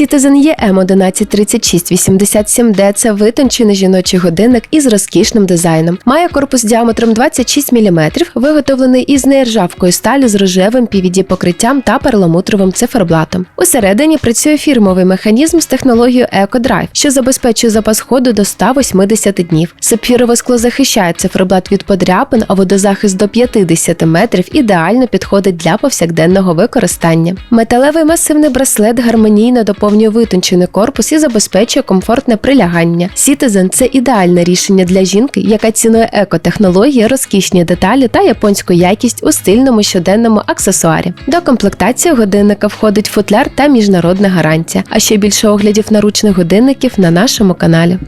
Citizen EM 113687D – це витончений жіночий годинник із розкішним дизайном. Має корпус діаметром 26 мм, виготовлений із нержавкої сталі з рожевим PVD покриттям та перламутровим циферблатом. Усередині працює фірмовий механізм з технологією EcoDrive, що забезпечує запас ходу до 180 днів. Сапфірове скло захищає циферблат від подряпин, а водозахист до 50 метрів ідеально підходить для повсякденного використання. Металевий масивний браслет гармонійно доповнює витончений корпус і забезпечує комфортне прилягання. Citizen – це ідеальне рішення для жінки, яка цінує екотехнології, розкішні деталі та японську якість у стильному щоденному аксесуарі. До комплектації годинника входить футляр та міжнародна гарантія. А ще більше оглядів наручних годинників на нашому каналі.